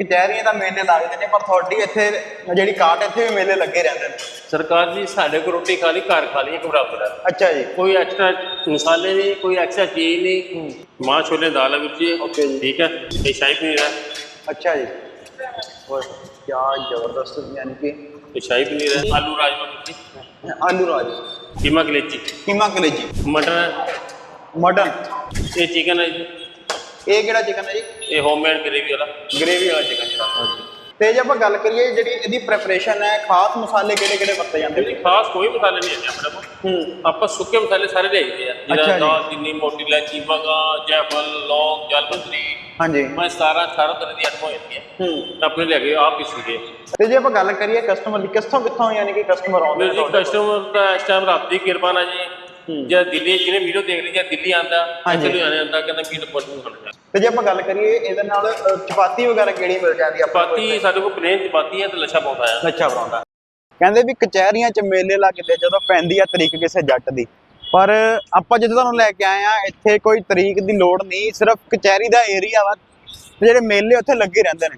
ਕਚਹਿਰੀਆਂ ਦਾ ਮੇਲੇ ਲੱਗਦੇ ਨੇ ਪਰ ਤੁਹਾਡੀ ਇੱਥੇ ਜਿਹੜੀ ਕਾਟ ਇੱਥੇ ਵੀ ਮੇਲੇ ਲੱਗੇ ਰਹਿੰਦੇ ਨੇ। ਸਰਕਾਰ ਜੀ ਸਾਡੇ ਕੋ ਰੋਟੀ ਖਾ ਲਈ ਘਰ ਖਾ ਲਈ ਇੱਕ ਬਰਾਬਰ ਹੈ। ਅੱਛਾ ਜੀ। ਕੋਈ ਐਕਸਟਰਾ ਮਸਾਲੇ ਨਹੀਂ ਕੋਈ ਐਕਸਟਰਾ ਚੀਜ਼ ਨਹੀਂ। ਮਾਂ ਛੋਲੇ ਦਾਲ ਹੈ ਵਿੱਚ ਜੀ। Okay ਜੀ। ਠੀਕ ਹੈ ਇਹ ਸ਼ਾਹੀ ਪਨੀਰ ਹੈ। ਅੱਛਾ ਜੀ। ਓਏ ਕੀ ਜ਼ਬਰਦਸਤ ਯਾਨੀ ਕਿ। ਇਹ ਸ਼ਾਹੀ ਪਨੀਰ ਹੈ। ਆਲੂ ਰਾਜਮਾ ਜੀ। ਆਲੂ ਰਾਜ। ਕੀਮਾ ਕਲੇਚੀ। ਕੀਮਾ ਕਲੇਜੀ ਮਟਰ ਹੈ। ਮਟਨ। ਇਹ ਚਿਕਨ ਹੈ ਜੀ। ਇਹ ਕਿਹੜਾ ਚਿਕਨ ਹੈ ਜੀ? ਇਹ ਹੋਮਮੇਡ ਗ੍ਰੇਵੀ ਵਾਲਾ। ਗ੍ਰੇਵੀ ਵਾਲਾ ਚਿਕਨ ਜਿਹੜਾ। ਤੇ ਜੇ ਆਪਾਂ ਗੱਲ ਕਰੀਏ ਜਿਹੜੀ ਇਹਦੀ ਪ੍ਰੈਪਰੇਸ਼ਨ ਹੈ ਖਾਸ ਮਸਾਲੇ ਕਿਹੜੇ ਕਿਹੜੇ ਵਰਤੇ ਜਾਂਦੇ ਜੀ ਨੇ ਖਾਸ ਕੋਈ ਮਸਾਲੇ ਨਹੀਂ ਹੈ ਆਪਣੇ ਕੋਲ। ਹੂੰ। ਆਪਾਂ ਸੁੱਕੇ ਮਸਾਲੇ ਸਾਰੇ ਲਿਆਈਦੇ ਆ। ਜਿਹੜਾ ਜੀ। ਦਾਲ ਚੀਨੀ ਮੋਟੀ ਇਲਾਇਚੀ ਬਗਾ ਜੈਫਲ ਲੌਂਗ ਜਲਪਤਰੀ ਹਾਂਜੀ। ਮੈਂ 17 18 ਤਰ੍ਹਾਂ ਦੀ ਹੁੰਦੀਆਂ ਹੂੰ ਤਾਂ ਆਪਣੇ ਲੈ ਕੇ ਆਪ ਹੀ ਸੀਗੇ ਤੇ ਜੇ ਆਪਾਂ ਗੱਲ ਕਰੀਏ ਕਸਟਮਰ ਦੀ ਕਿੱਥੋਂ ਕਿੱਥੋਂ ਯਾਨੀ ਕਿ ਕਸਟਮਰ ਆਉਂਦੇ ਨੇ ਜੀ? ਕਸਟਮਰ ਦਾ ਇਸ ਟਾਈਮ ਰੱਬ ਦੀ ਕਿਰਪਾ ਨਾਲ ਜੀ। ਹੂੰ। ਜਦ ਦਿੱਲੀ ਜਿਹਨੇ ਵੀਡੀਓ ਦੇਖ ਲਈ ਜਾਂ ਦਿੱਲੀ ਆਂਦਾ। ਇੱਥੇ ਲੁਧਿਆਣੇ ਆਂਦਾ ਕਹਿੰਦਾ ਵੀਡੀਓ ਪਹੁੰਚੂ ਖਾਣਾ ਤੇ ਜੇ ਆਪਾਂ ਗੱਲ ਕਰੀਏ ਇਹਦੇ ਨਾਲ ਅ, ਚਪਾਤੀ ਵਗੈਰਾ ਕਿਹੜੀ ਮਿਲ ਜਾਂਦੀ ਆ ਆਪਾਂ ਚਪਾਤੀ ਸਾਡੇ ਕੋਲ ਪਲੇਨ ਚਪਾਤੀ ਹੈ ਤੇ ਲੱਛਾ ਪਾਉਂਦਾ ਆ ਲੱਛਾ ਪਰਾਉਂਦਾ ਕਹਿੰਦੇ ਵੀ ਕਚਹਿਰੀਆਂ 'ਚ ਮੇਲੇ ਲੱਗਦੇ ਜਦੋਂ ਪੈਂਦੀ ਆ ਤਰੀਕ ਕਿਸੇ ਜੱਟ ਦੀ। ਪਰ ਆਪਾਂ ਜਦੋਂ ਤੁਹਾਨੂੰ ਲੈ ਕੇ ਆਏ ਆ ਇੱਥੇ ਕੋਈ ਤਰੀਕ ਦੀ ਲੋੜ ਨਹੀਂ ਸਿਰਫ ਕਚਹਿਰੀ ਦਾ ਏਰੀਆ ਵਾ ਤੇ ਜਿਹੜੇ ਮੇਲੇ ਉੱਥੇ ਲੱਗੇ ਰਹਿੰਦੇ ਨੇ।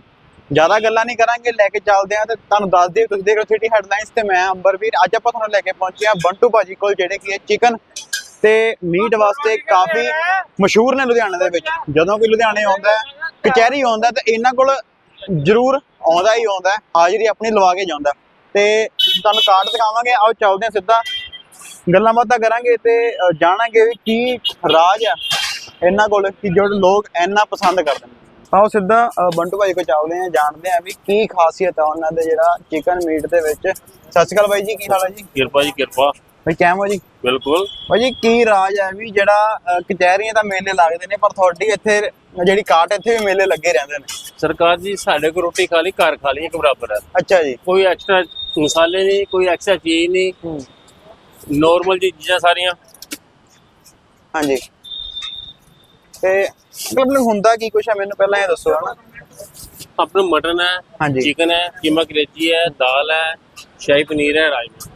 ਜ਼ਿਆਦਾ ਗੱਲਾਂ ਨਹੀਂ ਕਰਾਂਗੇ ਲੈ ਕੇ ਚੱਲਦੇ ਆ ਤੇ ਤੁਹਾਨੂੰ ਦੱਸ ਦਈਏ ਤੁਸੀਂ ਦੇਖ ਰਹੇ ਸਿਟੀ ਹੈਡਲਾਈਨਸ ਤੇ ਮੈਂ ਅੰਬਰਵੀਰ ਅੱਜ ਆਪਾਂ ਤੁਹਾਨੂੰ ਲੈ ਕੇ ਪਹੁੰਚੇ ਆ ਬੰਟੂ ਭਾਜੀ ਕੋਲ ਜਿਹੜੇ ਕੀ ਹੈ ਚਿਕਨ ਤੇ ਮੀਟ ਵਾਸਤੇ ਕਾਫੀ ਮਸ਼ਹੂਰ ਨੇ ਲੁਧਿਆਣੇ ਦੇ ਵਿੱਚ। ਜਦੋਂ ਕੋਈ ਲੁਧਿਆਣੇ ਆਉਂਦਾ ਕਚਹਿਰੀ ਆਉਂਦਾ ਤੇ ਇਹਨਾਂ ਕੋਲ ਜ਼ਰੂਰ ਆਉਂਦਾ ਹੀ ਆਉਂਦਾ ਹਾਜ਼ਰੀ ਆਪਣੀ ਲਵਾ ਕੇ ਜਾਂਦਾ ਤੇ ਤੁਹਾਨੂੰ ਕਾਰਡ ਦਿਖਾਵਾਂਗੇ ਆਓ ਚੱਲਦੇ ਹਾਂ ਸਿੱਧਾ। ਗੱਲਾਂ ਬਾਤਾਂ ਕਰਾਂਗੇ ਤੇ ਜਾਣਾਂਗੇ ਵੀ ਕੀ ਰਾਜ ਆ ਇਹਨਾਂ ਕੋਲ ਕਿ ਜਿਹੜੇ ਲੋਕ ਇੰਨਾ ਪਸੰਦ ਕਰਦੇ ਨੇ। ਆਓ ਸਿੱਧਾ ਬੰਟੂ ਭਾਈ ਕੋਲ ਚੱਲਦੇ ਹਾਂ ਜਾਣਦੇ ਹਾਂ ਵੀ ਕੀ ਖਾਸੀਅਤ ਆ ਉਹਨਾਂ ਦੇ ਜਿਹੜਾ ਚਿਕਨ ਮੀਟ ਦੇ ਵਿੱਚ। ਸਤਿ ਸ਼੍ਰੀ ਅਕਾਲ ਬਾਈ ਜੀ ਕੀ ਹਾਲ ਹੈ ਜੀ? ਕਿਰਪਾ ਜੀ ਕਿਰਪਾ। ਬਾਈ ਕਿਵੇਂ ਹੋ ਜੀ? ਬਿਲਕੁਲ। ਬਾਈ ਜੀ ਕੀ ਰਾਜ ਹੈ ਵੀ ਜਿਹੜਾ ਕਚਹਿਰੀਆਂ ਦਾ ਮੇਲੇ ਲੱਗਦੇ ਨੇ ਪਰ ਤੁਹਾਡੀ ਇੱਥੇ ਜਿਹੜੀ ਕਾਟ ਇੱਥੇ ਵੀ ਮੇਲੇ ਲੱਗੇ ਰਹਿੰਦੇ ਨੇ? ਸਰਕਾਰ ਜੀ ਸਾਡੇ ਕੋ ਰੋਟੀ ਖਾ ਲਈ ਘਰ ਖਾ ਲਈ ਇੱਕ ਬਰਾਬਰ ਹੈ। ਅੱਛਾ ਜੀ। ਕੋਈ ਐਕਸਟਰਾ ਮਸਾਲੇ ਨਹੀਂ ਕੋਈ ਐਕਸਟਰਾ ਚੀਜ਼ ਨਹੀਂ। ਹੂੰ। ਨਾਰਮਲ ਜੀ ਚੀਜ਼ਾਂ ਸਾਰੀਆਂ। ਹਾਂਜੀ। ਤੇ ਮਤਲਬ ਹੁੰਦਾ ਕੀ ਕੁਛ ਹੈ? ਮੈਨੂੰ ਪਹਿਲਾਂ ਇਹ ਦੱਸੋ ਹਨਾ। ਆਪਣਾ ਮਟਨ ਹੈ। ਚਿਕਨ ਹੈ ਕੀਮਾ ਕਲੇਚੀ ਹੈ ਦਾਲ ਹੈ ਸ਼ਾਹੀ ਪਨੀਰ ਹੈ ਰਾਜਮਾ।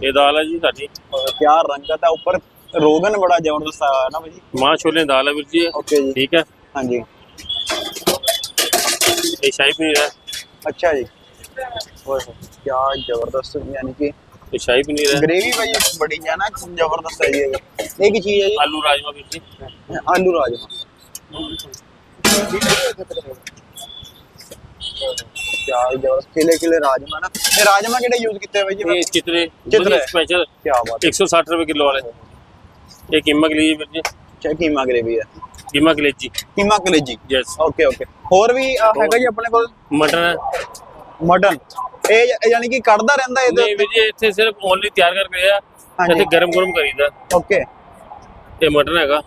ਇਹ ਦਾਲ ਹੈ ਜੀ ਸਾਡੀ। ਕੀ ਰੰਗਤ ਹੈ ਉੱਪਰ ਰੋਗਨ ਬੜਾ ਜ਼ਬਰਦਸਤ ਆਇਆ ਨਾ ਭਾਜੀ ਮਾਂ ਛੋਲੇ ਦਾਲ ਹੈ ਵੀਰ ਜੀ। ਇਹ। ਓਕੇ ਜੀ। ਠੀਕ ਹੈ ਹਾਂਜੀ। ਇਹ ਸ਼ਾਹੀ ਪਨੀਰ ਹੈ ਅੱਛਾ ਜੀ। ਓਏ ਕੀ ਜ਼ਬਰਦਸਤ ਯਾਨੀ ਕਿ ਇਹ ਸ਼ਾਹੀ ਪਨੀਰ ਹੈ ਗ੍ਰੇਵੀ ਭਾਈ ਬੜੀ ਹੈ ਨਾ ਜ਼ਬਰਦਸਤ ਹੈ ਜੀ। ਇਹ ਇਹ ਕੀ ਚੀਜ਼ ਹੈ ਜੀ? ਆਲੂ ਰਾਜਮਾ ਵੀਰ ਜੀ ਆਲੂ ਰਾਜਮਾ ਕੀ ਜ਼ਬਰਦਸਤ ਕਿਲੇ ਕਿਲੇ ਰਾਜਮਾ ਨਾ। ਇਹ ਰਾਜਮਾ ਕਿਹੜੇ ਯੂਜ਼ ਕੀਤੇ ਹੋਏ ਜੀ? ਇਹ ਚਿਤਰੇ ਚਿਤਰੇ। ਸਪੈਸ਼ਲ ਕੀ ਬਾਤ 160 ਰੁਪਏ ਕਿਲੋ ਵਾਲੇ। ਇਹ ਕੀਮਾ ਕਲੀ ਵੀਰ ਜੀ। ਹੈ ਕੀਮਾ ਗ੍ਰੇਵੀ ਹੈ। ਕੀਮਾ ਕਲੇਚੀ ਕੀਮਾ ਕਲੇਜੀ। ਯੈਸ ਓਕੇ ਓਕੇ ਹੋਰ ਵੀ ਹੈਗਾ ਜੀ ਆਪਣੇ ਕੋਲ? ਮਟਨ। ਮਟਨ। ਇਹ ਯਾਨੀ ਕਿ ਕੱਢਦਾ ਰਹਿੰਦਾ ਇਹਦੇ ਨਹੀਂ ਵੀਰ ਜੀ ਇੱਥੇ ਸਿਰਫ ਓਨਲੀ ਤਿਆਰ ਕਰਕੇ ਆ। ਇੱਥੇ ਗਰਮ ਗਰਮ ਕਰੀਦਾ। ਓਕੇ ਇਹ ਮਟਨ ਹੈਗਾ।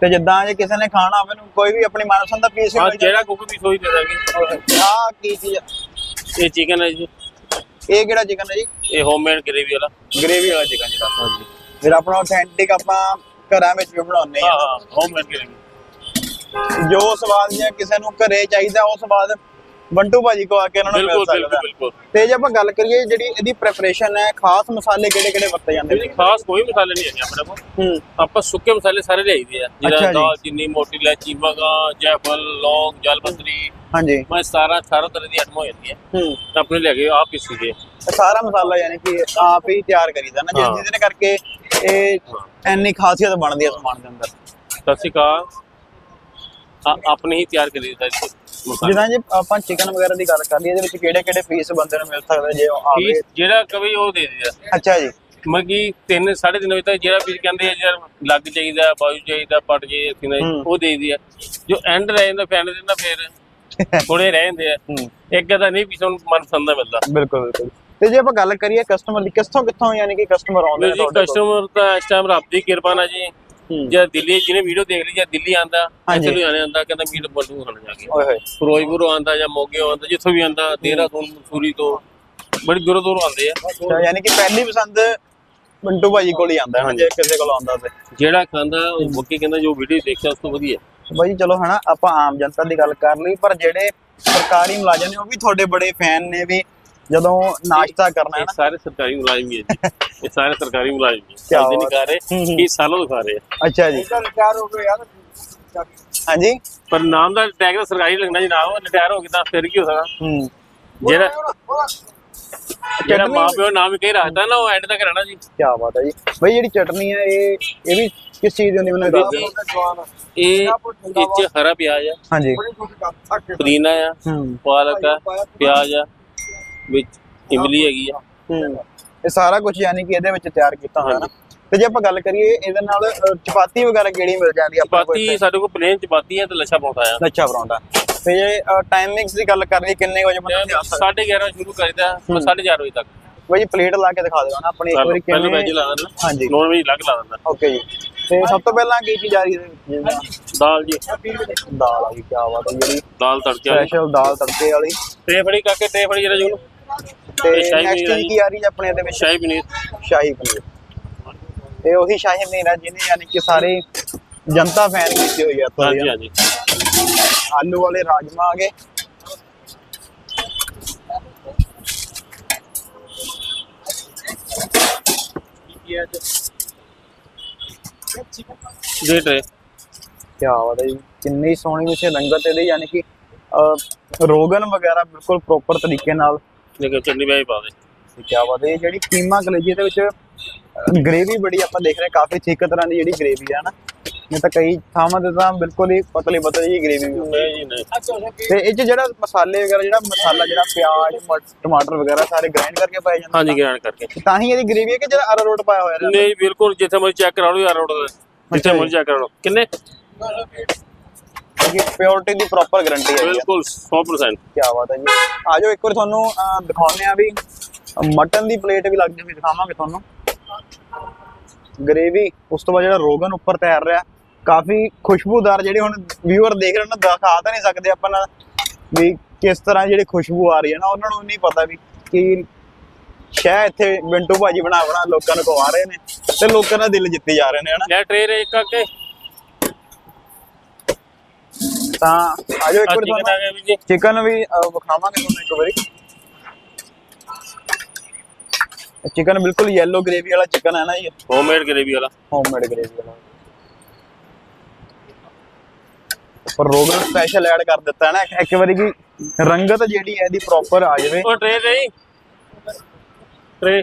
ਤੇ ਜਿੱਦਾਂ ਜੇ ਕਿਸੇ ਨੇ ਖਾਣਾ ਹੋਵੇ ਨੂੰ ਕੋਈ ਵੀ ਆਪਣੀ ਮਨਪਸੰਦ ਦਾ ਪੀਸ ਹਾਂ ਜਿਹੜਾ ਕੋਈ ਵੀ ਸੋਈ ਦੇ ਦਾਂਗੇ। ਆ ਕੀ ਚੀਜ਼ ਆ? ਇਹ ਚਿਕਨ ਹੈ ਜੀ। ਇਹ ਕਿਹੜਾ ਚਿਕਨ ਹੈ ਜੀ? ਇਹ ਹੋਮਮੇਡ ਗ੍ਰੇਵੀ ਵਾਲਾ। ਗ੍ਰੇਵੀ ਵਾਲਾ ਚਿਕਨ ਜਿਹੜਾ ਹਾਂਜੀ। ਫਿਰ ਆਪਣਾ ਆਥੈਂਟਿਕ ਆਪਾਂ ਘਰਾਂ ਵਿੱਚ ਵੀ ਬਣਾਉਂਦੇ ਹਾਂ। ਆ ਹੋਮਮੇਡ ਗ੍ਰੇਵੀ ਜੋ ਸਵਾਦ ਜੇ ਕਿਸੇ ਨੂੰ ਘਰੇ ਚਾਹੀਦਾ ਉਹ ਸਵਾਦ ਬੰਟੂ ਭਾਜੀ ਕੋ ਆ ਕੇ ਉਹਨਾਂ ਨੂੰ ਮਿਲ ਸਕਦਾ। ਬਿਲਕੁਲ ਬਿਲਕੁਲ। ਤੇ ਜੇ ਆਪਾਂ ਗੱਲ ਕਰੀਏ ਜਿਹੜੀ ਇਹਦੀ ਪ੍ਰੈਪਰੇਸ਼ਨ ਹੈ ਖਾਸ ਮਸਾਲੇ ਕਿਹੜੇ ਕਿਹੜੇ ਵਰਤੇ ਜਾਂਦੇ ਇਹਦੀ ਖਾਸ ਕੋਈ ਮਸਾਲੇ ਨਹੀਂ ਹੈਗੇ ਆਪਣੇ ਕੋਲ। ਹੂੰ। ਆਪਾਂ ਸੁੱਕੇ ਮਸਾਲੇ ਸਾਰੇ ਲਿਆਈਦੇ ਆ। ਜਿਹੜਾ। ਦਾਲ ਚੀਨੀ ਮੋਟੀ ਇਲਾਇਚੀ ਬਗਾ ਜੈਫਲ ਲੌਂਗ ਜਲਪਤਰੀ ਹਾਂਜੀ। ਮੈਂ 17 18 ਤਰ੍ਹਾਂ ਦੀ ਆਈਟਮਾਂ ਹੋ ਜਾਂਦੀਆਂ ਹੂੰ। ਤਾਂ ਆਪਣੇ ਲੈ ਕੇ ਆਪ ਹੀ ਸੀਗੇ। ਸਾਰਾ ਮਸਾਲਾ ਯਾਨੀ ਕਿ ਆਪ ਹੀ ਤਿਆਰ ਕਰੀਦਾ ਨਾ ਜਿਸ ਹਾਂ। ਜਿਹਦੇ ਕਰਕੇ ਇਹ ਇੰਨੀ ਖਾਸੀਅਤ ਬਣਦੀ ਹੈ ਸਮਾਨ ਦੇ ਅੰਦਰ। ਸਤਿ ਸ਼੍ਰੀ ਅਕਾਲ। ਆਪਣੇ ਹੀ ਤਿਆਰ ਕਰੀਦਾ ਜੀ ਮਸਾਲਾ। ਜਿੱਦਾਂ ਜੇ ਆਪਾਂ ਚਿਕਨ ਵਗੈਰਾ ਦੀ ਗੱਲ ਕਰ ਲਈਏ ਇਹਦੇ ਵਿੱਚ ਕਿਹੜੇ ਕਿਹੜੇ ਪੀਸ ਬੰਦੇ ਨੂੰ ਮਿਲ ਸਕਦੇ ਜੇ ਉਹ ਆਵੇ? ਜਿਹੜਾ ਕਵੇ ਉਹ ਦੇ ਦਿਆ ਅੱਛਾ ਜੀ। ਮਗੀ 3 3.5 ਵਜੇ ਤੱਕ ਜਿਹੜਾ ਵੀ ਕਹਿੰਦੇ ਆ ਯਾਰ ਲੱਗ ਚਾਹੀਦਾ ਬਾਜੂ ਚਾਹੀਦਾ ਪਟ ਜੇ ਅਸੀਂ। ਉਹ ਦੇ ਦਿਆ ਜੋ ਐਂਡ ਰਹਿ ਜਾਂਦਾ ਫੈਂਡ ਦਿੰਦਾ ਫਿਰ ਥੋੜੇ ਰਹਿ ਜਾਂਦੇ ਆ। ਇੱਕ ਦਾ ਨਹੀਂ ਪੀਸ ਨੂੰ ਮਨਪਸੰਦ ਦਾ ਮਿਲਦਾ ਬਿਲਕੁਲ ਬਿਲਕੁਲ। ਤੇ ਜੇ ਆਪਾਂ ਗੱਲ ਕਰੀਏ ਕਸਟਮਰ ਦੀ ਕਿੱਥੋਂ ਕਿੱਥੋਂ ਯਾਨੀ ਕਿ ਕਸਟਮਰ ਆਉਂਦੇ ਨੇ ਜੀ ਕਸਟਮਰ ਤਾਂ ਇਸ ਟਾਈਮ ਰੱਬ ਦੀ ਕਿਰਪਾ ਨਾਲ ਜੀ। ਜਾਂ ਦਿੱਲੀ ਜਿਹਨੇ ਵੀਡੀਓ ਦੇਖ ਲਈ ਜਾਂ ਦਿੱਲੀ ਆਂਦਾ। ਇੱਥੇ ਲੁਧਿਆਣੇ ਆਂਦਾ ਕਹਿੰਦਾ ਮੀਟ ਬੱਲੂ ਖਾਣਾ ਜਾ ਕੇ ਓਏ ਹੋਏ। ਫਿਰੋਜ਼ਪੁਰੋਂ ਆਂਦਾ ਜਾਂ ਮੋਗਿਓ ਆਂਦਾ ਜਿੱਥੋਂ ਵੀ ਆਂਦਾ ਦੇਹਰਾਦੂਨ ਮਸੂਰੀ ਤੋਂ ਬੜੀ ਦੂਰੋਂ ਦੂਰੋਂ ਆਂਦੇ ਆ। ਯਾਨੀ ਕਿ ਪਹਿਲੀ ਪਸੰਦ ਬੰਟੂ ਭਾਜੀ ਕੋਲ ਹੀ ਆਉਂਦਾ ਹੈ ਜੇ ਕਿਸੇ ਕੋਲ ਆਉਂਦਾ ਤੇ। ਜਿਹੜਾ ਖਾਂਦਾ ਉਹ ਮੁੱਕੇ ਕਹਿੰਦਾ ਜੋ ਵੀਡੀਓ ਦੇਖਿਆ ਉਸ ਤੋਂ ਵਧੀਆ। ਬਾਈ ਚਲੋ ਹਨਾ ਆਪਾਂ ਆਮ ਜਨਤਾ ਦੀ ਗੱਲ ਕਰ ਲਈ ਪਰ ਜਿਹੜੇ ਸਰਕਾਰੀ ਮੁਲਾਜ਼ਮ ਨੇ ਉਹ ਵੀ ਤੁਹਾਡੇ ਬੜੇ ਫੈਨ ਨੇ ਵੀ। ਜਦੋਂ ਨਾਸ਼ਤਾ ਕਰਨਾ ਹੈ ਇਹ ਸਾਰੇ ਸਰਕਾਰੀ ਮੁਲਾਜ਼ਮ ਹੀ ਹੈ ਜੀ। ਇਹ ਸਾਰੇ ਸਰਕਾਰੀ ਮੁਲਾਜ਼ਮ ਹੀ ਹੈ। ਨਹੀਂ ਬਾਤ। ਖਾ ਰਹੇ ਹੂੰ, ਹੂੰ। ਇਹ ਸਾਲੋਂ ਖਾ ਰਹੇ ਅੱਛਾ ਜੀ। ਹਾਂਜੀ? ਪਰ ਨਾਮ ਦਾ ਟੈਗ ਤਾਂ ਸਰਕਾਰੀ ਲੱਗਣਾ ਜੀ ਨਾਮ ਰਿਟਾਇਰ ਹੋ ਗਿਆ ਤਾਂ ਫਿਰ ਕੀ ਹੋ ਸਕਦਾ? ਹੂੰ। ਜਿਹੜਾ ਜਿਹੜਾ ਚਟਨੀ- ਮਾਂ ਪਿਓ ਨਾਮ ਕਹੀ ਰੱਖਦਾ ਨਾ ਉਹ ਐਂਡ ਤੱਕ ਰਹਿਣਾ ਜੀ। ਕੀ ਬਾਤ ਹੈ ਜੀ। ਬਈ ਜਿਹੜੀ ਚਟਨੀ ਹੈ ਇਹ ਇਹ ਵੀ ਕਿਸ ਚੀਜ਼ ਦੀ ਹੁੰਦੀ ਮੈਨੂੰ ਦੱਸ ਦਿਓ। ਇਹ ਵਿੱਚ ਹਰਾ ਪਿਆਜ਼ ਆ। ਹਾਂਜੀ। ਪੁਦੀਨਾ ਆ ਹੂੰ। ਪਾਲਕ ਆ ਪਿਆਜ਼ ਆ। ਵਿੱਚ ਇਮਲੀ ਹੈਗੀ ਆ। ਹੂੰ। ਇਹ ਸਾਰਾ ਕੁਝ ਯਾਨੀ ਕਿ ਇਹਦੇ ਵਿੱਚ ਤਿਆਰ ਕੀਤਾ ਹੋਇਆ ਨਾ। ਤੇ ਜੇ ਆਪਾਂ ਗੱਲ ਕਰੀਏ ਇਹਦੇ ਨਾਲ ਅ, ਚਪਾਤੀ ਵਗੈਰਾ ਕਿਹੜੀ ਮਿਲ ਜਾਂਦੀ ਆ ਆਪਾਂ ਚਪਾਤੀ ਸਾਡੇ ਕੋਲ ਪਲੇਨ ਚਪਾਤੀ ਆ ਤੇ ਲੱਛਾ ਪਰੌਂਠਾ ਆ। ਅੱਛਾ ਪਰੌਂਠਾ। ਤੇ ਜੇ ਟਾਈਮਿੰਗਸ ਦੀ ਗੱਲ ਕਰੀਏ ਕਿੰਨੇ ਵਜੇ ਬੰਦਾ ਇੱਥੇ ਆ ਸਕਦਾ ਸਾਢੇ 11 ਸ਼ੁਰੂ ਕਰੀਦਾ ਮੈਂ 11:30 ਵਜੇ ਤੱਕ। ਬਈ ਪਲੇਟ ਲਾ ਕੇ ਦਿਖਾ ਦਿਓ ਨਾ ਆਪਣੀ ਇੱਕ ਵਾਰੀ ਪਹਿਲਾਂ ਵੈਜ ਲਾ ਦਿੰਦਾ। ਹਾਂਜੀ। ਨੌਨ ਵੈਜ ਲੱਗ ਲਾ ਦਿੰਦਾ। ਓਕੇ ਜੀ। ਤੇ ਸਭ ਤੋਂ ਪਹਿਲਾਂ ਕੀ ਚੀਜ਼ ਆ ਰਹੀ ਹੈ? ਦਾਲ ਜੀ। ਦਾਲ ਆ ਗਈ ਕੀ ਬਾਤ ਹੈ ਜਿਹੜੀ ਦਾਲ ਤੜਕੇ ਵਾਲੀ। ਸਪੈਸ਼ਲ ਦਾਲ ਤੜਕੇ ਵਾਲੀ। ਟਰੇ ਫੜੀ ਕਾਕੇ ਟਰੇ ਫੜੀ ਜਿਹੜਾ ਜੂਨ ਤੇ ਤੇ ਸ਼ਾਹੀ ਨੈਕਸਟ ਪਨੀਰ ਆ। ਕੀ ਆ ਰਹੀ ਹੈ ਆਪਣੇ ਇਹਦੇ ਵਿੱਚ? ਸ਼ਾਹੀ ਪਨੀਰ। ਸ਼ਾਹੀ ਪਨੀਰ। ਇਹ ਉਹੀ ਸ਼ਾਹੀ ਪਨੀਰ ਹੈ ਜਿਹਨੇ ਯਾਨੀ ਕਿ ਸਾਰੇ ਜਨਤਾ ਫੈਨ ਕੀਤੀ ਹੋਈ ਇੱਥੋਂ ਦੀ। ਹਾਂਜੀ ਹਾਂਜੀ। ਆਲੂ ਵਾਲੇ ਰਾਜਮਾ ਆ ਗਏ। ਦੇ ਟਰੇ ਕੀ ਬਾਤ ਹੈ ਕਿੰਨੀ ਸੋਹਣੀ ਵਿੱਚ ਰੰਗਤ ਇਹਦੀ ਯਾਨੀ ਕਿ ਰੋਗਨ ਵਗੈਰਾ ਬਿਲਕੁਲ ਪ੍ਰੋਪਰ ਤਰੀਕੇ ਨਾਲ ਲੇਕਿਨ ਚਟਨੀ ਵੀ ਪਾ ਦੇ। ਕੀ ਬਾਤ ਹੈ ਇਹ ਜਿਹੜੀ ਕੀਮਾ ਕਲੇਜੀ ਦੇ ਵਿੱਚ ਗ੍ਰੇਵੀ ਬੜੀ ਆਪਾਂ ਦੇਖ ਰਹੇ ਹਾਂ, ਕਾਫੀ ਥਿਕ ਤਰ੍ਹਾਂ ਦੀ ਜਿਹੜੀ ਗ੍ਰੇਵੀ ਹੈ ਨਾ। ਨਹੀਂ ਤਾਂ ਕਈ ਥਾਵਾਂ ਤੇ ਤਾਂ ਬਿਲਕੁਲ ਹੀ ਪਤਲੀ ਪਤਲੀ ਜਿਹੀ ਗ੍ਰੇਵੀ ਹੁੰਦੀ ਹੈ। ਨਹੀਂ ਜੀ ਨਹੀਂ। ਤੇ ਇਹ ਚ ਜਿਹੜਾ ਮਸਾਲੇ ਵਗੈਰਾ ਜਿਹੜਾ ਮਸਾਲਾ ਜਿਹੜਾ ਪਿਆਜ਼ ਟਮਾਟਰ ਵਗੈਰਾ ਸਾਰੇ ਗ੍ਰਾਈਂਡ ਕਰਕੇ ਪਾਏ ਜਾਂਦੇ ਹਾਂਜੀ ਗ੍ਰਾਈਂਡ ਕਰਕੇ। ਤਾਂ ਹੀ ਇਹਦੀ ਗ੍ਰੇਵੀ ਹੈ ਕਿ ਜਿਹੜਾ ਅਰਾਰੋਟ ਪਾਇਆ ਹੋਇਆ? ਹੈ ਨਹੀਂ ਬਿਲਕੁਲ ਜਿੱਥੇ ਮਰਜ਼ੀ ਚੈੱਕ ਕਰਾ ਲਓ ਯਾਰ ਰੋਡ ਜਿੱਥੇ ਅੱਛਾ ਜੀ। ਮਰਜ਼ੀ ਚੈੱਕ ਕਰਾ ਲਓ। ਕਿੰਨੇ? ਕਿ ਪਿਓਰਿਟੀ ਦੀ ਪ੍ਰੋਪਰ ਗਾਰੰਟੀ ਹੈ ਬਿਲਕੁਲ 100% ਕੀ ਬਾਤ ਹੈ ਜੀ। ਆਜੋ ਇੱਕ ਵਾਰ ਤੁਹਾਨੂੰ ਦਿਖਾਉਂਦੇ ਆ ਵੀ ਮਟਨ ਦੀ ਪਲੇਟ ਵੀ ਲੱਗ ਜਾਂਦੀ ਦਿਖਾਵਾਂਗੇ ਤੁਹਾਨੂੰ। ਗ੍ਰੇਵੀ ਉਸ ਤੋਂ ਬਾਅਦ ਜਿਹੜਾ ਰੋਗਨ ਉੱਪਰ ਤੈਰ ਰਿਹਾ ਕਾਫੀ ਖੁਸ਼ਬੂਦਾਰ ਜਿਹੜੇ ਹੁਣ ਵਿਊਅਰ ਦੇਖ ਰਹੇ ਨੇ ਦਿਖਾ ਤਾਂ ਨਹੀਂ ਸਕਦੇ ਆਪਾਂ ਨਾ ਵੀ ਕਿਸ ਤਰ੍ਹਾਂ ਜਿਹੜੀ ਖੁਸ਼ਬੂ ਆ ਰਹੀ ਹੈ ਨਾ ਉਹਨਾਂ ਨੂੰ ਨਹੀਂ ਪਤਾ ਵੀ ਕਿ ਸ਼ਾਇਦ ਇੱਥੇ ਬਿੰਟੂ ਭਾਜੀ ਬਣਾ ਬਣਾ ਲੋਕਾਂ ਨੂੰ ਖਵਾ ਰਹੇ ਨੇ ਤੇ ਲੋਕਾਂ ਦਾ ਦਿਲ ਜਿੱਤੀ ਜਾ ਰਹੇ ਨੇ ਹਨਾ? ਲੈ ਟਰੇ ਰੇ ਕਾਕੇ ਤਾਂ ਆਜੋ ਇੱਕ ਵਾਰ ਤੁਹਾਨੂੰ ਵੀ ਚਿਕਨ ਵੀ ਵਿਖਾਵਾਂਗੇ ਤੁਹਾਨੂੰ ਇੱਕ ਵਾਰੀ। ਚਿਕਨ ਬਿਲਕੁਲ ਯੈਲੋ ਗ੍ਰੇਵੀ ਵਾਲਾ ਚਿਕਨ ਹੈ ਨਾ ਜੀ। ਹੋਮਮੇਡ ਗ੍ਰੇਵੀ ਵਾਲਾ। ਹੋਮਮੇਡ ਗ੍ਰੇਵੀ ਵਾਲਾ। ਪਰ ਰੋਗਨ ਸਪੈਸ਼ਲ ਐਡ ਕਰ ਦਿੱਤਾ ਹੈ ਨਾ। ਇੱਕ- ਵਾਰੀ ਕਿ ਰੰਗਤ ਜਿਹੜੀ ਹੈ ਇਹਦੀ ਪ੍ਰੋਪਰ ਆ ਜਾਵੇ। ਉਹ ਟਰੇ ਨਹੀਂ ਟਰੇ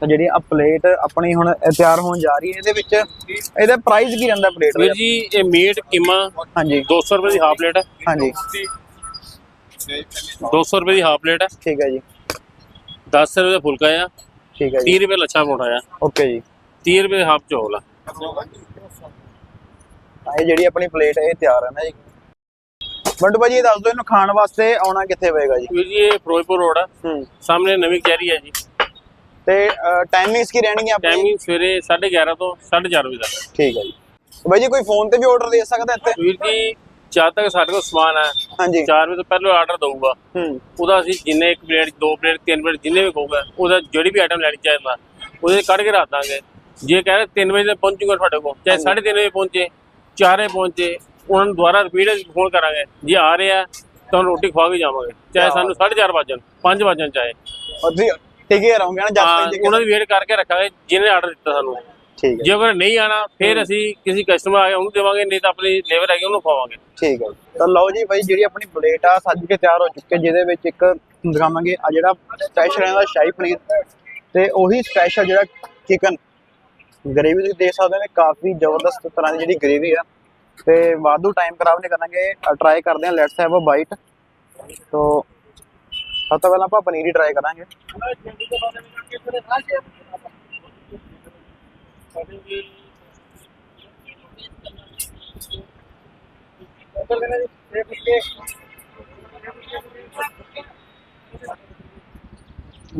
ਤਾਂ ਜਿਹੜੀ ਆ ਪਲੇਟ ਆਪਣੀ ਹੁਣ ਤਿਆਰ ਹੋਣ ਜਾ ਰਹੀ ਹੈ ਇਹਦੇ ਵਿੱਚ ਇਹਦਾ ਪ੍ਰਾਈਸ ਕੀ ਰਹਿੰਦਾ ਪਲੇਟ ਵੀਰ ਦਾ ਜੀ ਇਹ ਮੀਟ ਕੀਮਾ ਹਾਂਜੀ। 200 ਰੁਪਏ ਦੀ ਹਾਫ ਪਲੇਟ ਹੈ। ਹਾਂਜੀ। 200 ਰੁਪਏ ਦੀ ਹਾਫ ਪਲੇਟ ਹੈ। ਠੀਕ ਹੈ ਜੀ। 10 ਰੁਪਏ ਦਾ ਫੁਲਕਾ ਆ। ਠੀਕ ਹੈ ਜੀ। 30 ਰੁਪਏ ਲੱਛਾ ਪਰੌਂਠਾ ਆ। ਓਕੇ ਜੀ। 30 ਰੁਪਏ ਹਾਫ ਚੌਲ ਆ। ਇਹ ਜਿਹੜੀ ਆਪਣੀ ਪਲੇਟ ਹੈ ਇਹ ਤਿਆਰ ਹੈ ਨਾ ਜੀ। ਬੰਟੂ ਭਾਜੀ ਇਹ ਦੱਸ ਦਿਓ ਇਹਨੂੰ ਖਾਣ ਵਾਸਤੇ ਆਉਣਾ ਕਿੱਥੇ ਪਏਗਾ ਜੀ? ਵੀਰ ਜੀ ਇਹ ਫਿਰੋਜ਼ਪੁਰ ਰੋਡ ਆ। ਸਾਹਮਣੇ ਨਵੀਂ ਕਚਹਿਰੀ ਹੈ ਜੀ। ਤੇ ਟਾਈਮਿੰਗਸ ਕੀ ਰਹਿਣਗੀਆਂ ਆਪਣੀ? ਟਾਈਮਿੰਗ ਸਵੇਰੇ 11:30 ਤੋਂ 4:30 ਵਜੇ ਤੱਕ। ਠੀਕ ਹੈ ਜੀ। ਬਾਈ ਜੀ ਕੋਈ ਫੋਨ ਤੇ ਵੀ ਆਰਡਰ ਦੇ ਸਕਦਾ ਇੱਥੇ? ਵੀਰ ਜੀ ਜਦ ਤੱਕ ਸਾਡੇ ਕੋਲ ਸਮਾਨ ਹੈ ਹਾਂਜੀ। 4 ਵਜੇ ਤੋਂ ਪਹਿਲਾਂ ਆਰਡਰ ਦਊਗਾ। ਹੂੰ। ਉਹਦਾ ਅਸੀਂ ਜਿੰਨੇ ਇੱਕ ਪਲੇਟ ਦੋ ਪਲੇਟ ਤਿੰਨ ਪਲੇਟ ਜਿੰਨੇ ਵੀ ਕਹੂਗਾ ਉਹਦਾ ਜਿਹੜੀ ਵੀ ਆਈਟਮ ਲੈਣੀ ਚਾਹੀਦਾ ਉਹਦੇ ਕੱਢ ਕੇ ਰੱਖ ਦਾਂਗੇ। ਜੇ ਕਹੇ 3 ਵਜੇ ਤੱਕ ਪਹੁੰਚੂਗਾ ਤੁਹਾਡੇ ਕੋਲ ਚਾਹੇ 3:30 ਵਜੇ ਪਹੁੰਚੇ 4 ਵਜੇ ਪਹੁੰਚੇ ਉਹਨਾਂ ਨੂੰ ਦੁਬਾਰਾ ਰਿਪੀਟ ਫੋਨ ਕਰਾਂਗੇ। ਜੇ ਆ ਰਹੇ ਆ ਤਾਂ ਰੋਟੀ ਖਵਾ ਕੇ ਜਾਵਾਂਗੇ ਚਾਹੇ ਸਾਨੂੰ 4:30 ਵਜਣ 5 ਵਜਣ ਚਾਹੇ। ਟਿਕੇ ਰਹੋਗੇ ਨਾ ਜਦ ਤੱਕ ਉਹਨਾਂ ਦੀ ਵੇਟ ਕਰਕੇ ਰੱਖਾਂਗੇ ਜਿਹਨੇ ਆਰਡਰ ਦਿੱਤਾ ਸਾਨੂੰ। ਠੀਕ ਹੈ। ਜੇ ਅਗਰ ਨਹੀਂ ਆਣਾ ਫਿਰ ਅਸੀਂ ਕਿਸੇ ਕਸਟਮਰ ਆ ਗਿਆ ਉਹਨੂੰ ਦੇਵਾਂਗੇ ਨਹੀਂ ਤਾਂ ਆਪਣੀ ਲੇਬਰ ਹੈਗੀ ਉਹਨੂੰ ਖਵਾਵਾਂਗੇ। ਠੀਕ ਹੈ। ਤਾਂ ਲਓ ਜੀ ਬਾਈ ਜਿਹੜੀ ਆਪਣੀ ਪਲੇਟ ਆ ਸੱਜ ਕੇ ਤਿਆਰ ਹੋ ਚੁੱਕੀ ਹੈ ਜਿਹਦੇ ਵਿੱਚ ਇੱਕ ਦਿਖਾਵਾਂਗੇ ਆ ਜਿਹੜਾ ਸਪੈਸ਼ਲ ਹੈ ਦਾ ਸ਼ਾਹੀ ਪਨੀਰ ਤੇ ਉਹੀ ਸਪੈਸ਼ਲ ਜਿਹੜਾ ਚਿਕਨ ਗ੍ਰੇਵੀ ਤੁਸੀਂ ਦੇਖ ਸਕਦੇ ਹੋ ਕਾਫੀ ਜ਼ਬਰਦਸਤ ਤਰ੍ਹਾਂ ਦੀ ਜਿਹੜੀ ਗ੍ਰੇਵੀ ਆ। ਤੇ ਵਾਧੂ ਟਾਈਮ ਖਰਾਬ ਨਹੀਂ ਕਰਾਂਗੇ ਟਰਾਈ ਕਰਦੇ ਹਾਂ ਲੈਟਸ ਹੈਵ ਅ ਬਾਈਟ ਤੋਂ ਸਭ ਤੋਂ ਪਹਿਲਾਂ ਆਪਾਂ ਪਨੀਰ ਹੀ ਟਰਾਈ ਕਰਾਂਗੇ।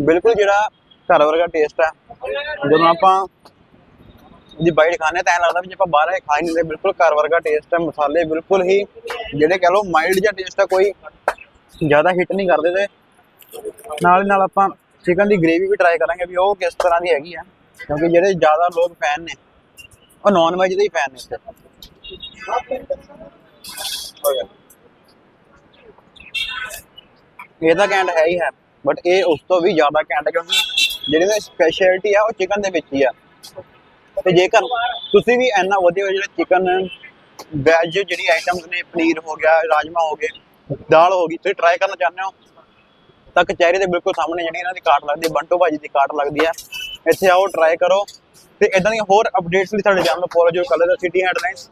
ਬਿਲਕੁਲ ਜਿਹੜਾ ਘਰ ਵਰਗਾ ਟੇਸਟ ਹੈ ਜਦੋਂ ਆਪਾਂ ਦੀ ਬਾਈਟ ਖਾਣੇ ਤਾਂ ਐਂ ਲੱਗਦਾ ਵੀ ਆਪਾਂ ਬਾਹਰ ਇਹ ਖਾ ਹੀ ਨਹੀਂ ਬਿਲਕੁਲ ਘਰ ਵਰਗਾ ਟੇਸਟ ਹੈ ਮਸਾਲੇ ਬਿਲਕੁਲ ਹੀ ਜਿਹੜੇ ਕਹ ਲੋ ਮਾਈਲਡ ਜਿਹਾ ਟੇਸਟ ਆ, ਕੋਈ ਜ਼ਿਆਦਾ ਹਿੱਟ ਨਹੀਂ ਕਰਦੇ ਤੇ ਨਾਲ ਹੀ ਨਾਲ ਆਪਾਂ ਚਿਕਨ ਦੀ ਗ੍ਰੇਵੀ ਵੀ ਟਰਾਈ ਕਰਾਂਗੇ ਵੀ ਉਹ ਕਿਸ ਤਰ੍ਹਾਂ ਦੀ ਹੈਗੀ ਆ, ਕਿਉਂਕਿ ਜਿਹੜੇ ਜ਼ਿਆਦਾ ਲੋਕ ਫੈਨ ਨੇ, ਉਹ ਨਾਨ ਵੈਜ ਦੇ ਹੀ ਫੈਨ ਨੇ ਇਹ ਤਾਂ ਕੈਂਟ ਹੈ ਹੀ ਹੈ ਬਟ ਇਹ ਉਸ ਤੋਂ ਵੀ ਜ਼ਿਆਦਾ ਕੈਂਟ ਕਿਉਂਕਿ ਜਿਹੜੀ ਇਹਦੀ ਸਪੈਸ਼ਲਿਟੀ ਆ, ਉਹ ਚਿਕਨ ਦੇ ਵਿੱਚ ਹੀ ਆ। ਤੇ ਜੇਕਰ ਤੁਸੀਂ ਵੀ ਇੰਨਾ ਵਧੀਆ ਜਿਹੜਾ ਚਿਕਨ ਵੈਜ ਜਿਹੜੀ ਆਈਟਮਸ ਨੇ, ਪਨੀਰ ਹੋ ਗਿਆ ਰਾਜਮਾ ਹੋ ਗਏ, ਦਾਲ ਹੋ ਗਈ, ਤੁਸੀਂ ਟਰਾਈ ਕਰਨਾ ਚਾਹੁੰਦੇ ਹੋ ਤਾਂ ਕਚਹਿਰੀ ਦੇ ਬਿਲਕੁਲ ਸਾਹਮਣੇ ਜਿਹੜੀ ਇਹਨਾਂ ਦੀ ਕਾਟ ਲੱਗਦੀ ਹੈ, ਬੰਟੋ ਭਾਜੀ ਦੀ ਕਾਟ ਲੱਗਦੀ ਹੈ। ਇੱਥੇ ਆਓ ਟਰਾਈ ਕਰੋ। ਤੇ ਇਦਾਂ ਦੀਆਂ ਹੋਰ ਅਪਡੇਟਸ ਲਈ ਸਾਡੇ ਚੈਨਲ ਨੂੰ ਫੋਲੋ ਜੋ ਕਲਰ ਸਿਟੀ ਹੈਡਲਾਈਨਸ